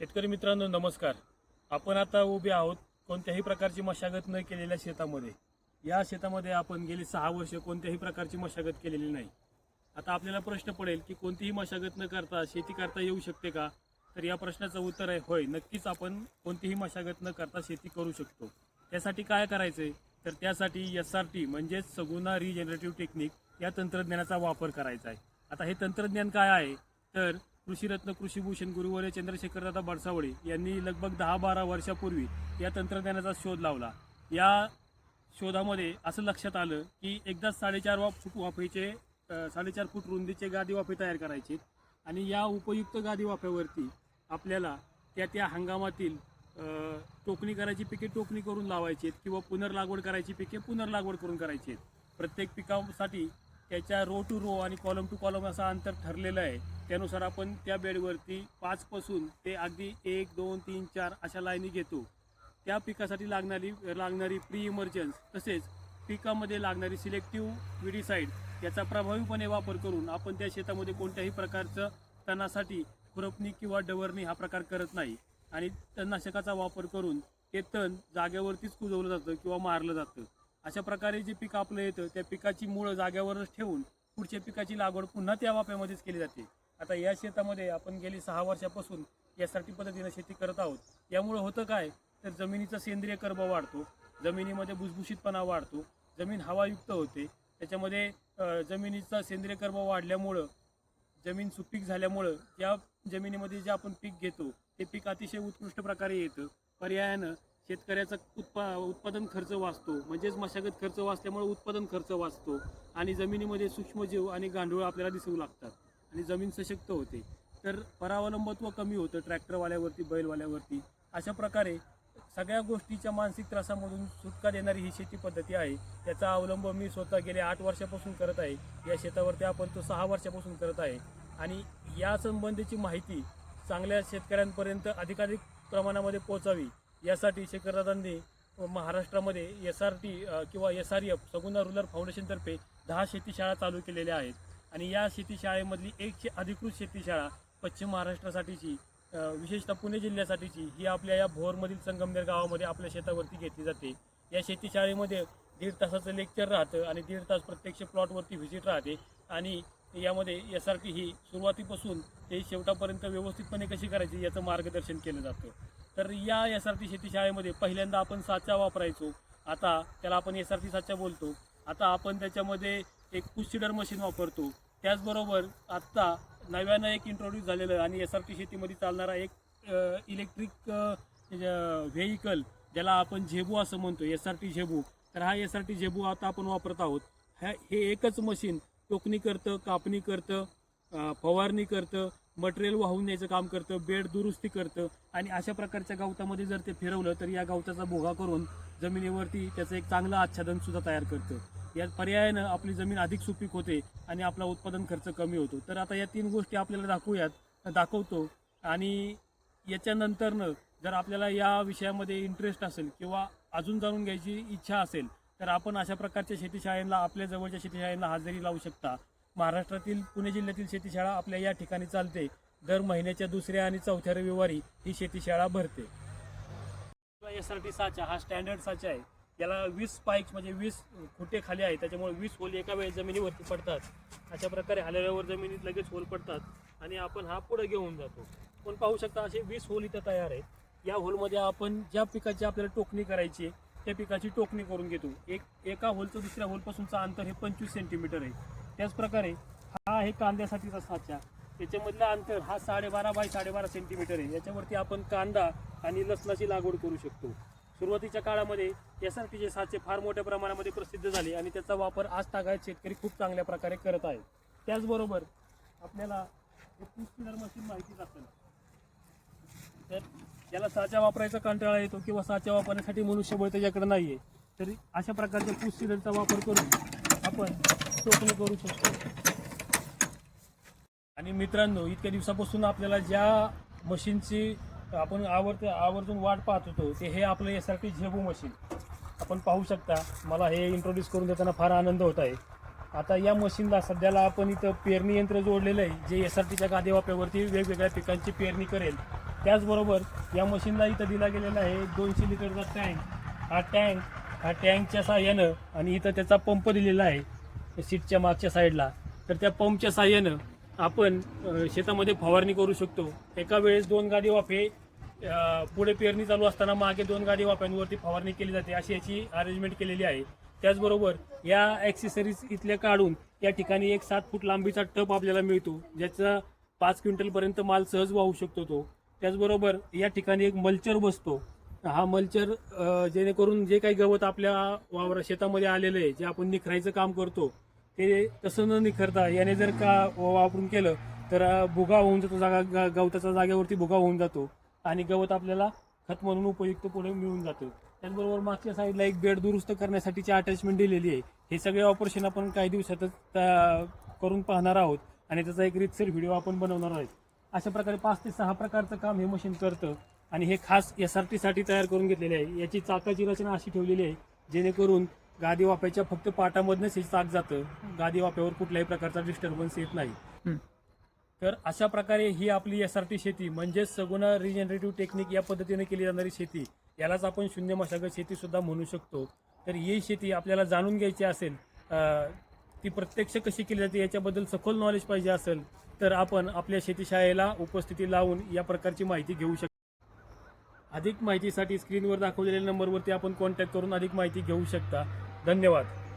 शेतकरी मित्रांनो नमस्कार. आपण आता उभे आहोत कोणत्याही प्रकारची मशागत न केलेल्या शेतामध्ये. या शेतामध्ये आपण गेली सहा वर्ष कोणत्याही प्रकारची मशागत केलेली नाही. आता आपल्याला प्रश्न पडेल की कोणतीही मशागत न करता शेती करता येऊ शकते का? तर या प्रश्नाचं उत्तर आहे होय नक्कीच आपण कोणतीही मशागत न करता शेती करू शकतो. त्यासाठी काय करायचंय? तर त्यासाठी एस आर टी म्हणजेच सगुना रिजनरेटिव्ह टेक्निक या तंत्रज्ञानाचा वापर करायचा आहे. आता हे तंत्रज्ञान काय आहे? तर कृषीरत्न कृषीभूषण गुरुवर्य चंद्रशेखरदादा बडसावळे यांनी लगभग दहा बारा वर्षापूर्वी या तंत्रज्ञानाचा शोध लावला. या शोधामध्ये असं लक्षात आलं की एकदा साडेचार वाफ फूट वाफेचे साडेचार फूट रुंदीचे गादी वाफे तयार करायचे आणि या उपयुक्त गादी वाफ्यावरती आपल्याला त्या त्या हंगामातील टोकणी करायची पिके टोकणी करून लावायची किंवा पुनर्लागवड करायची पिके पुनर्लागवड करून करायची प्रत्येक पिकासाठी त्याच्या रो टू रो आणि कॉलम टू कॉलम असं अंतर ठरलेलं आहे. त्यानुसार आपण त्या बेडवरती पाचपासून ते अगदी एक दोन तीन चार अशा लाईनी घेतो. त्या पिकासाठी लागणारी लागणारी प्री इमर्जन्स तसेच पिकामध्ये लागणारी सिलेक्टिव्ह विडीसाईड याचा प्रभावीपणे वापर करून आपण त्या शेतामध्ये कोणत्याही प्रकारचं तणासाठी खुरपणी किंवा डवरणी हा प्रकार करत नाही. आणि तणनाशकाचा वापर करून ते तण जागेवरतीच कुजवलं जातं किंवा मारलं जातं. अशा प्रकारे जे पीक आपलं येतं त्या पिकाची मुळं जागेवरच ठेवून पुढच्या पिकाची लागवड पुन्हा त्या वाफ्यामध्येच केली जाते. आता या शेतामध्ये आपण गेली सहा वर्षापासून यासाठी पद्धतीनं शेती करत आहोत. यामुळे होतं काय? तर जमिनीचा सेंद्रिय कर्ब वाढतो. जमिनीमध्ये भुसभुशीतपणा वाढतो. जमीन हवायुक्त होते. त्याच्यामध्ये जमिनीचा सेंद्रिय कर्ब वाढल्यामुळं जमीन सुपीक झाल्यामुळं या जमिनीमध्ये जे आपण पीक घेतो ते पीक अतिशय उत्कृष्ट प्रकारे येतं. पर्यायानं शेतकऱ्याचा उत्पा उत्पादन खर्च वाचतो. म्हणजेच मशागत खर्च वाचल्यामुळे उत्पादन खर्च वाचतो. आणि जमिनीमध्ये सूक्ष्मजीव आणि गांडूळ आपल्याला दिसू लागतात. आणि जमीन सशक्त होते. तर परावलंबत्व कमी होतं ट्रॅक्टरवाल्यावरती बैलवाल्यावरती. अशा प्रकारे सगळ्या गोष्टीच्या मानसिक त्रासामधून सुटका देणारी ही शेती पद्धती आहे. त्याचा अवलंब मी स्वतः गेल्या आठ वर्षापासून करत आहे. या शेतावरती आपण तो सहा वर्षापासून करत आहे. आणि या संबंधीची माहिती चांगल्या शेतकऱ्यांपर्यंत अधिकाधिक प्रमाणामध्ये पोहोचावी यासाठी शेखरदादांनी महाराष्ट्रामध्ये एस आर टी किंवा S R F Saguna rural फाउंडेशनतर्फे दहा शेतीशाळा चालू केलेल्या आहेत. आणि या शेतीशाळेमधली एकशे अधिकृत शेतीशाळा पश्चिम महाराष्ट्रासाठीची विशेषतः पुणे जिल्ह्यासाठीची ही आपल्या या भोरमधील संगमनेर गावामध्ये आपल्या शेतावरती घेतली जाते. या शेतीशाळेमध्ये दीड तासाचं लेक्चर राहतं आणि दीड तास प्रत्यक्ष प्लॉटवरती व्हिजिट राहते. आणि यामध्ये एस आर टी ही सुरुवातीपासून ते शेवटापर्यंत व्यवस्थितपणे कशी करायची याचं मार्गदर्शन केलं जातं. तर या एस आर टी शेतीशाळेमध्ये पहिल्यांदा आपण साचा वापरायचो. आता त्याला आपण एस आर टी साचा बोलतो. आता आपण त्याच्यामध्ये एक पुस्टिडर मशीन वापरतो. त्याचबरोबर आत्ता नव्यानं एक इंट्रोड्यूस झालेलं आणि एस आर टी शेतीमध्ये चालणारा एक इलेक्ट्रिक व्हेकल ज्याला आपण झेबू असं म्हणतो एस आर टी झेबू. तर हा एस आर टी झेबू आता आपण वापरत आहोत. ह्या हे एकच मशीन टोकणी करतं कापणी करतं फवारणी करतं मटेरियल वाहून न्यायचं काम करतं बेड दुरुस्ती करतं आणि अशा प्रकारच्या गवतामध्ये जर ते फिरवलं तर या गवताचा भोगा करून जमिनीवरती त्याचं एक चांगलं आच्छादनसुद्धा तयार करतं. या पर्यायानं आपली जमीन अधिक सुपीक होते आणि आपला उत्पादन खर्च कमी होतो. तर आता या तीन गोष्टी आपल्याला दाखवूयात. दाखवतो. आणि याच्यानंतरनं जर आपल्याला या विषयामध्ये इंटरेस्ट असेल किंवा अजून जाणून घ्यायची इच्छा असेल तर आपण अशा प्रकारच्या शेतीशाळांना आपल्या जवळच्या शेतीशाळांना हजेरी लावू शकता. महाराष्ट्रातील पुणे जिल्ह्यातील शेतीशाळा आपल्या या ठिकाणी चालते. दर महिन्याच्या दुसऱ्या आणि चौथ्या रविवारी ही शेतीशाळा भरते. एस आर टी साचा हा स्टँडर्ड साचा आहे. याला वीस स्पाईक्स म्हणजे वीस खुटे खाली आहे त्याच्यामुळे वीस होल एका वेळेस जमिनीवरती पडतात. अशा प्रकारे हलल्यावर जमिनीत लगेच होल पडतात आणि आपण हा पुढे घेऊन जातो. पण पाहू शकता असे वीस होल इथं तयार आहेत. या होलमध्ये आपण ज्या पिकाची आपल्याला टोकणी करायची आहे त्या पिकाची टोकणी करून घेतो. एक एका होलचं दुसऱ्या होलपासूनचं अंतर हे पंचवीस सेंटीमीटर आहे. त्याचप्रकारे हा आहे कांद्यासाठीचा साचा. त्याच्यामधलं अंतर हा साडेबारा बाय साडेबारा सेंटीमीटर आहे. याच्यावरती आपण कांदा आणि लसणाची लागवड करू शकतो. सुरुवातीच्या काळामध्ये एस आर टीचे साचे फार मोठ्या प्रमाणामध्ये प्रसिद्ध झाले आणि त्याचा वापर आज तागायत शेतकरी खूप चांगल्या प्रकारे करत आहेत. त्याचबरोबर आपल्याला स्पिनर मशीन माहितीच असेल तर याला साचा वापरायचा कंटाळा येतो किंवा साचा वापरण्यासाठी मनुष्यबळ त्याच्याकडे नाही आहे तरी अशा प्रकारच्या पुस्तिलरचा वापर करून आपण टोकणी करू शकतो. आणि मित्रांनो इतक्या दिवसापासून आपल्याला ज्या मशीनची आपण आवर्त आवर्जून वाट पाहत होतो. ते हे आपलं एस आर टी झेबू मशीन. आपण पाहू शकता मला हे इंट्रोड्यूस करून देताना फार आनंद होत आहे. आता या मशीनला सध्याला आपण इथं पेरणी यंत्र जोडलेलं आहे जे एस आर टीच्या गादेवाप्यावरती वेगवेगळ्या पिकांची पेरणी करेल. त्याचबरोबर या मशीनला इथं दिला गेलेला आहे दोनशे लिटरचा टँक. हा टँक हा टँकच्या साह्यानं आणि इथं त्याचा पंप दिलेला आहे सीटच्या मागच्या साईडला. तर त्या पंपच्या साह्यानं आपण शेतामध्ये फवारणी करू शकतो. एका वेळेस दोन गादी वाफे पुढे पेरणी चालू असताना मागे दोन गाडी वाफ्यांवरती फवारणी केली जाते अशी याची अरेंजमेंट केलेली आहे. त्याचबरोबर या ॲक्सेसरीज इथल्या काढून या ठिकाणी एक सात फूट लांबीचा टप आपल्याला मिळतो ज्याचा पाच क्विंटलपर्यंत माल सहज वाहू शकतो तो. त्याचबरोबर या ठिकाणी एक मल्चर बसतो. हा मल्चर जेणेकरून जे काही गवत आपल्या वावरा शेतामध्ये आलेलं आहे जे आपण निखरायचं काम करतो ते तसं न निखरता याने जर का वापरून केलं तर भुगा होऊन जातो जागा गवताच्या जागेवरती भुगा होऊन जातो. आणि गवत आपल्याला खत म्हणून उपयुक्त पुढे मिळून जातो. त्याचबरोबर मागच्या साईडला एक बेड दुरुस्त करण्यासाठीची अटॅचमेंट दिलेली आहे. हे सगळे ऑपरेशन आपण काही दिवसातच करून पाहणार आहोत. आणि त्याचा एक रितसर व्हिडिओ आपण बनवणार आहोत. अशा प्रकारे पाच ते सहा प्रकारचं काम हे मशीन करतं. आणि हे खास एस आर टीसाठी तयार करून घेतलेले आहे. याची चाकाची रचना अशी ठेवलेली आहे जेणेकरून गादी वाफ्याच्या फक्त पाटामधनंच हे चाक जातं. गादी वाफ्यावर कुठल्याही प्रकारचा डिस्टर्बन्स येत नाही. तर अशा प्रकारे ही आपली एस आर टी शेती म्हणजेच सगुण रिजनरेटिव्ह टेक्निक या पद्धतीने केली जाणारी शेती यालाच आपण शून्य मशागत शेती सुद्धा म्हणू शकतो. तर ही शेती आपल्याला जाणून घ्यायची असेल ती प्रत्यक्ष कशी केली जाते याच्याबद्दल सखोल नॉलेज पाहिजे असेल तर आपण आपल्या शेतीशाळेला उपस्थिती लावून या प्रकारची माहिती घेऊ शकतो. अधिक माहितीसाठी स्क्रीनवर दाखवलेल्या नंबरवरती आपण कॉन्टॅक्ट करून अधिक माहिती घेऊ शकता. धन्यवाद.